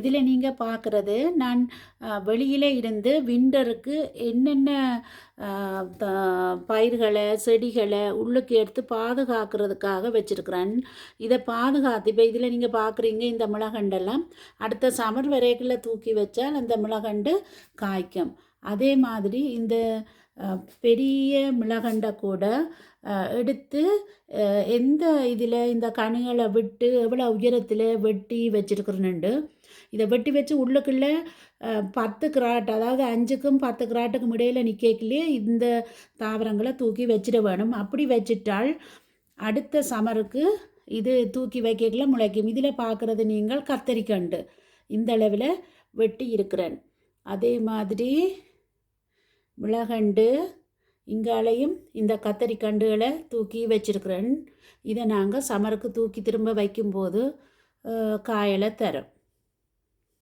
இதில் நீங்கள் பார்க்குறது நான் வெளியிலே இருந்து விண்டருக்கு என்னென்ன பயிர்களை செடிகளை உள்ளுக்கு எடுத்து பாதுகாக்கிறதுக்காக வச்சுருக்கிறேன். இதை பாதுகாத்து இப்போ இதில் நீங்கள் பார்க்குறீங்க இந்த மிளகண்டெல்லாம் அடுத்த சமர் வரைக்குள்ள தூக்கி வச்சால் அந்த மிளகண்டு காய்க்கும். அதே மாதிரி இந்த பெரிய மிளகண்டை கூட எடுத்து எந்த இதில் இந்த கனிகளை விட்டு எவ்வளோ உயரத்தில் வெட்டி வச்சுருக்குறேன்னுண்டு இதை வெட்டி வச்சு உள்ளுக்குள்ளே பத்து கிராட் அதாவது அஞ்சுக்கும் பத்து கிராட்டுக்கும் இடையில் நிற்கலையே இந்த தாவரங்களை தூக்கி வச்சிட வேணும். அப்படி வச்சிட்டால் அடுத்த சமருக்கு இது தூக்கி வைக்கல முளைக்கும். இதில் பார்க்குறது நீங்கள் கத்தரிக்கண்டு. இந்த அளவில் வெட்டி இருக்கிறேன். அதே மாதிரி மிளகண்டு இங்காலையும் இந்த கத்தரிக்கண்டுகளை தூக்கி வச்சிருக்கிறேன். இதை நாங்கள் சமருக்கு தூக்கி திரும்ப வைக்கும்போது காயலை தரும்.